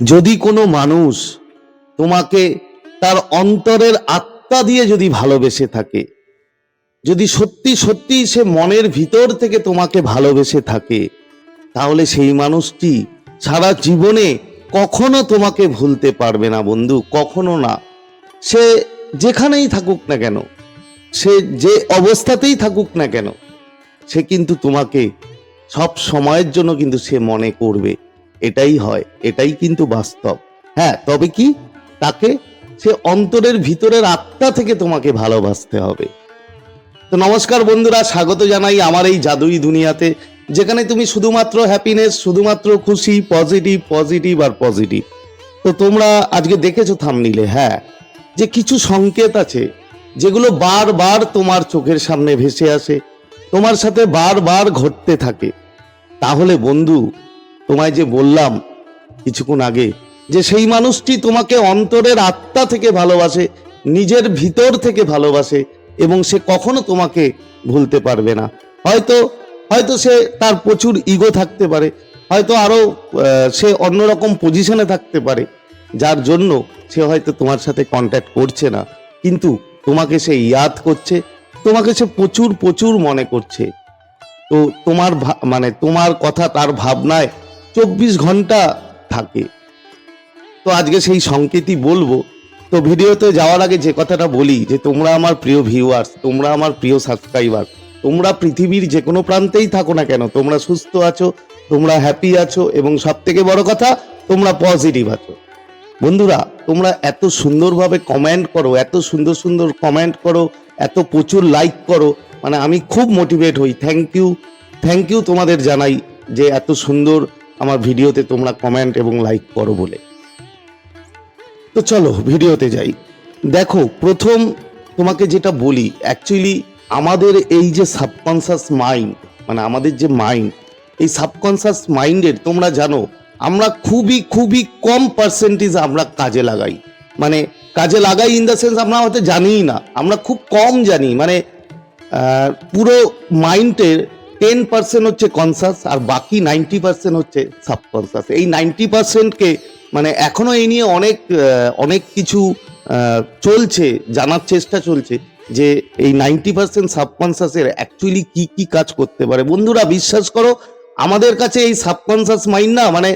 যদি কোনো মানুষ তোমাকে তার অন্তরের আত্মা দিয়ে যদি ভালোবেসে থাকে, যদি সত্যি সত্যি সে মনের ভিতর থেকে তোমাকে ভালোবেসে থাকে, তাহলে সেই মানুষটি সারা জীবনে কখনো তোমাকে ভুলতে পারবে না বন্ধু, কখনো না। সে যেখানেই থাকুক না কেন, সে যে অবস্থাতেই থাকুক না কেন, সে কিন্তু তোমাকে সব সময়ের জন্য কিন্তু সে মনে করবে। এটাই হয়, এটাই কিন্তু বাস্তব। হ্যাঁ তবে কি? তাকে সে অন্তরের ভিতরের আত্মা থেকে তোমাকে ভালোবাসতে হবে। তো নমস্কার বন্ধুরা, স্বাগত জানাই আমার এই জাদুই দুনিয়াতে, যেখানে তুমি শুধুমাত্র হ্যাপিনেস শুধুমাত্র খুশি পজিটিভ পজিটিভ আর পজিটিভ তো তোমরা আজকে দেখেছ থামনিলে হ্যাঁ যে কিছু সংকেত আছে, যেগুলো বারবার তোমার চোখের সামনে ভেসে আসে, তোমার সাথে বারবার ঘটতে থাকে। তাহলে বন্ধু তোমায় যে বললাম কিছুক্ষণ আগে যে সেই মানুষটি তোমাকে অন্তরের আত্মা থেকে ভালোবাসে, নিজের ভিতর থেকে ভালোবাসে এবং সে কখনো তোমাকে ভুলতে পারবে না। হয়তো হয়তো সে তার প্রচুর ইগো থাকতে পারে, হয়তো আরও সে অন্যরকম পজিশনে থাকতে পারে, যার জন্য সে হয়তো তোমার সাথে কন্ট্যাক্ট করছে না। কিন্তু তোমাকে সে ইয়াদ করছে, তোমাকে সে প্রচুর প্রচুর মনে করছে। তো তোমার মানে তোমার কথা, তার ভাবনায় চব্বিশ ঘণ্টা থাকে। তো আজকে সেই সংকেতই বলব। তো ভিডিওতে যাওয়ার আগে যে কথাটা বলি, যে তোমরা আমার প্রিয় ভিউয়ার্স তোমরা আমার প্রিয় সাবস্ক্রাইবার তোমরা পৃথিবীর যে কোনো প্রান্তেই থাকো না কেন, তোমরা সুস্থ আছো, তোমরা হ্যাপি আছো এবং সব থেকে বড় কথা, তোমরা পজিটিভ আছো। বন্ধুরা, তোমরা এত সুন্দরভাবে কমেন্ট করো, এত সুন্দর সুন্দর কমেন্ট করো, এত প্রচুর লাইক করো মানে আমি খুব মোটিভেট হই। থ্যাংক ইউ থ্যাংক ইউ তোমাদের জানাই যে এত সুন্দর আমার ভিডিওতে তোমরা কমেন্ট এবং লাইক করো বলে। তো চলো, ভিডিওতে যাই। দেখো, প্রথম তোমাকে যেটা বলি অ্যাকচুয়ালি আমাদের এই যে সাবকনসাস মাইন্ড মানে আমাদের যে মাইন্ড এই সাবকনসাস মাইন্ডের তোমরা জানো, আমরা খুবই খুবই কম পার্সেন্টেজ আমরা কাজে লাগাই। মানে কাজে লাগাই ইন দ্য সেন্স আমরা হয়তো জানিই না, আমরা খুব কম জানি। মানে পুরো মাইন্ডের টেন পার্সেন্ট হচ্ছে কনসাস আর বাকি নাইনটি পার্সেন্ট হচ্ছে সাবকনসাস এই নাইনটি পার্সেন্টকে মানে এখনও এই নিয়ে অনেক অনেক কিছু চলছে, জানার চেষ্টা চলছে যে এই নাইনটি পার্সেন্ট সাবকনসাসের অ্যাকচুয়ালি কি কি কাজ করতে পারে। বন্ধুরা, বিশ্বাস করো, আমাদের কাছে এই সাবকনসাস মাইন্ড না মানে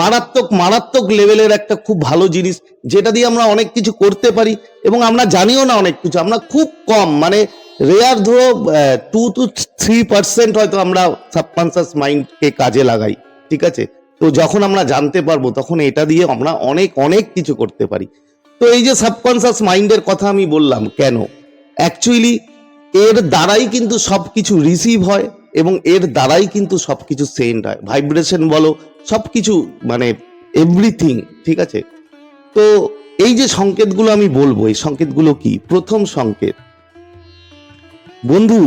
মারাত্মক মারাত্মক লেভেলের একটা খুব ভালো জিনিস, যেটা দিয়ে আমরা অনেক কিছু করতে পারি এবং আমরা জানিও না অনেক কিছু। আমরা খুব কম মানে রেয়ার ধরো টু টু থ্রি পার্সেন্ট হয়তো আমরা সাবকনসাস মাইন্ডকে কাজে লাগাই, ঠিক আছে? তো যখন আমরা জানতে পারব, তখন এটা দিয়ে আমরা অনেক অনেক কিছু করতে পারি। তো এই যে সাবকনসাস মাইন্ডের কথা আমি বললাম, কেন? অ্যাকচুয়ালি এর দ্বারাই কিন্তু সব কিছু রিসিভ হয় এবং এর দ্বারাই কিন্তু সব কিছু সেন্ড হয়। ভাইব্রেশন বলো সব কিছু মানে এভরিথিং ঠিক আছে? তো এই যে সংকেতগুলো আমি বলব, এই সংকেতগুলো কি? প্রথম সংকেত বন্ধু,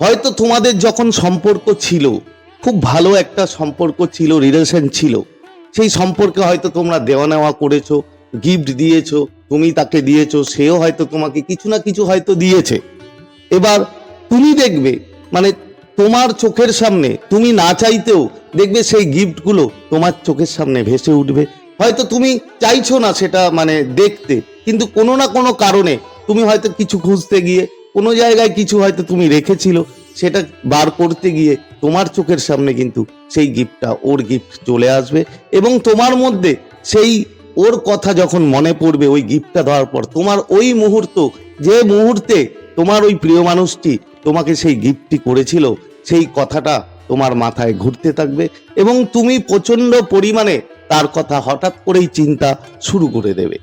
হয়তো তোমাদের যখন সম্পর্ক ছিল, খুব ভালো একটা সম্পর্ক ছিল রিলেশন ছিল। সেই সম্পর্কে হয়তো তোমরা দেওয়া নেওয়া করেছ গিফট দিয়েছ, তুমি তাকে দিয়েছ, সেও হয়তো তোমাকে কিছু না কিছু হয়তো দিয়েছে। এবার তুমি দেখবে মানে তোমার চোখের সামনে, তুমি না চাইতেও দেখবে সেই গিফটগুলো তোমার চোখের সামনে ভেসে উঠবে। হয়তো তুমি চাইছো না সেটা মানে দেখতে, কিন্তু কোনো না কোনো কারণে তুমি হয়তো কিছু খুঁজতে গিয়ে কোনো জায়গায় কিছু হয়তো তুমি রেখেছিল, সেটা বার করতে গিয়ে তোমার চোখের সামনে কিন্তু সেই গিফটটা ওর গিফট চলে আসবে এবং তোমার মধ্যে সেই ওর কথা যখন মনে পড়বে, ওই গিফটটা দেওয়ার পর তোমার ওই মুহূর্ত, যে মুহূর্তে তোমার ওই প্রিয় মানুষটি তোমাকে সেই গিফটটি করেছিল, সেই কথাটা তোমার মাথায় ঘুরতে থাকবে এবং তুমি প্রচণ্ড পরিমাণে তার কথা হঠাৎ করেই চিন্তা শুরু করে দেবে।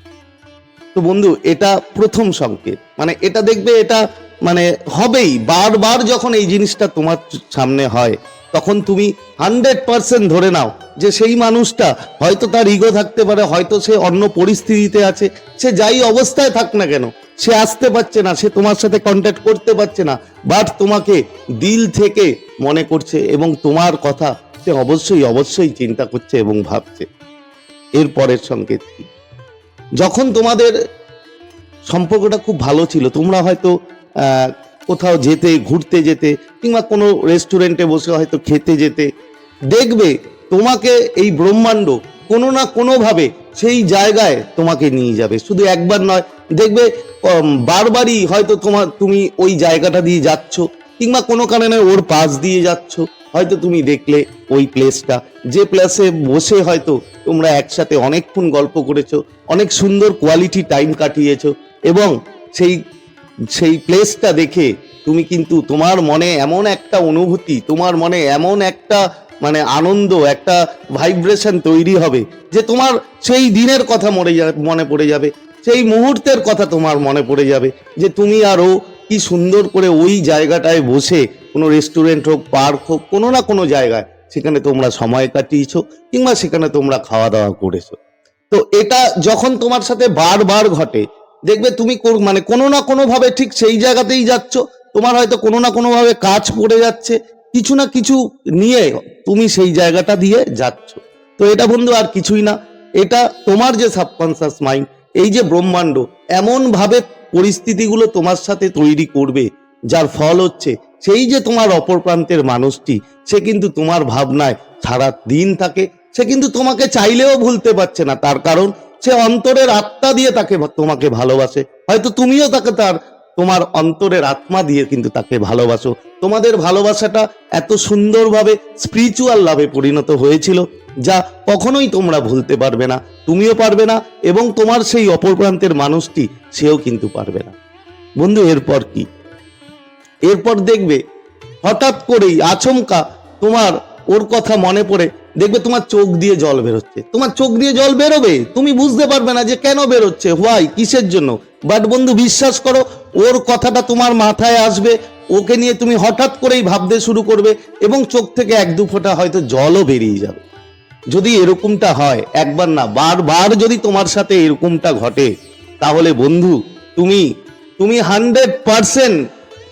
তো বন্ধু, এটা প্রথম সংকেত। মানে এটা দেখবে এটা মানে হবেই। বারবার যখন এই জিনিসটা তোমার সামনে হয়, তখন তুমি হান্ড্রেড পার্সেন্ট ধরে নাও যে সেই মানুষটা হয়তো তার ইগো থাকতে পারে, হয়তো সে অন্য পরিস্থিতিতে আছে, সে যাই অবস্থায় থাক না কেন, সে আসতে পারছে না, সে তোমার সাথে কন্ট্যাক্ট করতে পারছে না বাট তোমাকে দিল থেকে মনে করছে এবং তোমার কথা সে অবশ্যই অবশ্যই চিন্তা করছে এবং ভাবছে। এর পরের সংকেত কি? যখন তোমাদের সম্পর্কটা খুব ভালো ছিল, তোমরা হয়তো কোথাও যেতে, ঘুরতে যেতে, কিংবা কোনো রেস্টুরেন্টে বসে হয়তো খেতে যেতে, দেখবে তোমাকে এই ব্রহ্মাণ্ড কোনো না কোনোভাবে সেই জায়গায় তোমাকে নিয়ে যাবে। শুধু একবার নয়, দেখবে বারবারই হয়তো তোমার তুমি ওই জায়গাটা দিয়ে যাচ্ছ, কিংবা কোনো কারণে ওর পাশ দিয়ে যাচ্ছ। হয়তো তুমি দেখলে ওই প্লেসটা যে প্লেসে বসে হয়তো তোমরা একসাথে অনেকক্ষণ গল্প করেছ, অনেক সুন্দর কোয়ালিটি টাইম কাটিয়েছো এবং সেই সেই প্লেসটা দেখে তুমি কিন্তু তোমার মনে এমন একটা অনুভূতি, তোমার মনে এমন একটা মানে আনন্দ, একটা ভাইব্রেশন তৈরি হবে যে তোমার সেই দিনের কথা মনে মনে পড়ে যাবে। সেই মুহূর্তের কথা তোমার মনে পড়ে যাবে যে তুমি আরও কি সুন্দর করে ওই জায়গাটায় বসে কোনো রেস্টুরেন্ট হোক পার্ক হোক, কোনো না কোনো জায়গায় সেখানে তোমরা সময় কাটিয়েছো কিংবা সেখানে তোমরা খাওয়া দাওয়া করেছ। তো এটা যখন তোমার সাথে বারবার ঘটে, দেখবে তুমি মানে কোনো না কোনো ভাবে ঠিক সেই জায়গাতেই যাচ্ছ, তোমার হয়তো কোনো না কোনো ভাবে কাজ পড়ে যাচ্ছে, কিছু না কিছু নিয়ে তুমি সেই জায়গাটা দিয়ে যাচ্ছ। তো এটা বন্ধু আর কিছুই না, এটা তোমার যে সাবকনসিয়াস মাইন্ড এই যে ব্রহ্মাণ্ড এমন ভাবে পরিস্থিতিগুলো তোমার সাথে তৈরি করবে যার ফল হচ্ছে সেই যে তোমার অপর প্রান্তের মানুষটি, সে কিন্তু তোমার ভাবনায় সারা দিন থাকে। সে কিন্তু তোমাকে চাইলেও ভুলতে পারছে না। তার কারণ সে অন্তরের আত্মা দিয়ে তাকে তোমাকে ভালোবাসে। হয়তো তুমিও তাকে তার, তোমার অন্তরের আত্মা দিয়ে কিন্তু তাকে ভালোবাসো। তোমাদের ভালোবাসাটা এত সুন্দরভাবে স্পিরিচুয়াল লাভে পরিণত হয়েছিল, যা কখনোই তোমরা ভুলতে পারবে না। তুমিও পারবে না এবং তোমার সেই অপর প্রান্তের মানুষটি, সেও কিন্তু পারবে না। বন্ধু, এরপর কি? এরপর দেখবে হঠাৎ করেই আচমকা তোমার ওর কথা মনে পড়ে, দেখবে তোমার চোখ দিয়ে জল বেরোচ্ছে। তোমার চোখ দিয়ে জল বেরোবে? তুমি বুঝতে পারবে না যে কেন বেরোচ্ছে হোয়াই কিসের জন্য? বাট বন্ধু, বিশ্বাস করো, ওর কথাটা তোমার মাথায় আসবে, ওকে নিয়ে তুমি হঠাৎ করেই ভাবতে শুরু করবে এবং চোখ থেকে এক দু ফোঁটা হয়তো জলও বেরিয়ে যাবে। যদি এরকমটা হয়, একবার না, বারবার যদি তোমার সাথে এরকমটা ঘটে, তাহলে বন্ধু, তুমি তুমি হান্ড্রেড পারসেন্ট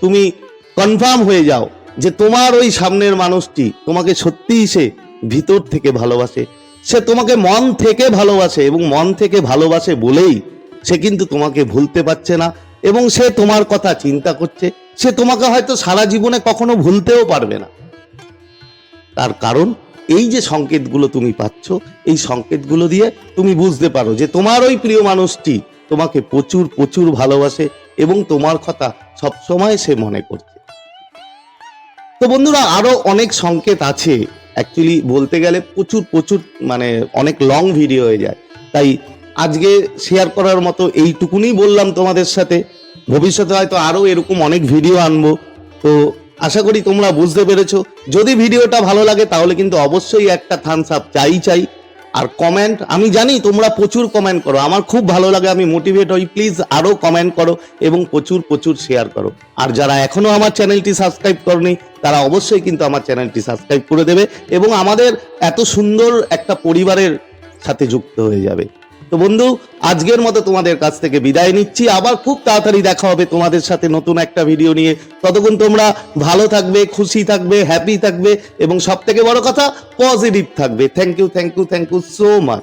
তুমি কনফার্ম হয়ে যাও যে তোমার ওই সামনের মানুষটি তোমাকে সত্যিই সে ভিতর থেকে ভালোবাসে। সে তোমাকে মন থেকে ভালোবাসে এবং মন থেকে ভালোবাসে বলেই সে কিন্তু তোমাকে ভুলতে পারছে না এবং সে তোমার কথা চিন্তা করছে। সে তোমাকে হয়তো সারা জীবনে কখনো ভুলতেও পারবে না। তার কারণ এই যে সংকেতগুলো তুমি পাচ্ছ, এই সংকেতগুলো দিয়ে তুমি বুঝতে পারো যে তোমার ওই প্রিয় মানুষটি তোমাকে প্রচুর প্রচুর ভালোবাসে এবং তোমার কথা সবসময় সে মনে করছে। তো বন্ধুরা, আরও অনেক সংকেত আছে। অ্যাকচুয়ালি বলতে গেলে প্রচুর প্রচুর মানে অনেক লং ভিডিও হয়ে যায়। তাই আজকে শেয়ার করার মতো এইটুকুনি বললাম তোমাদের সাথে। ভবিষ্যতে হয়তো আরও এরকম অনেক ভিডিও আনব। তো আশা করি তোমরা বুঝতে পেরেছ। যদি ভিডিওটা ভালো লাগে, তাহলে কিন্তু অবশ্যই একটা থামস আপ চাই চাই। আর কমেন্ট আমি জানি তোমরা প্রচুর কমেন্ট করো, আমার খুব ভালো লাগে, আমি মোটিভেট হই প্লিজ আরও কমেন্ট করো এবং প্রচুর প্রচুর শেয়ার করো। আর যারা এখনও আমার চ্যানেলটি সাবস্ক্রাইব করনি, তারা অবশ্যই কিন্তু আমার চ্যানেলটি সাবস্ক্রাইব করে দেবে এবং আমাদের এত সুন্দর একটা পরিবারের সাথে যুক্ত হয়ে যাবে। তো বন্ধু, আজকের মতো তোমাদের কাছ থেকে বিদায় নিচ্ছি। আবার খুব তাড়াতাড়ি দেখা হবে তোমাদের সাথে নতুন একটা ভিডিও নিয়ে। ততক্ষণ তোমরা ভালো থাকবে, খুশি থাকবে হ্যাপি থাকবে এবং সব থেকে বড় কথা পজিটিভ থাকবে। Thank you thank you thank you so much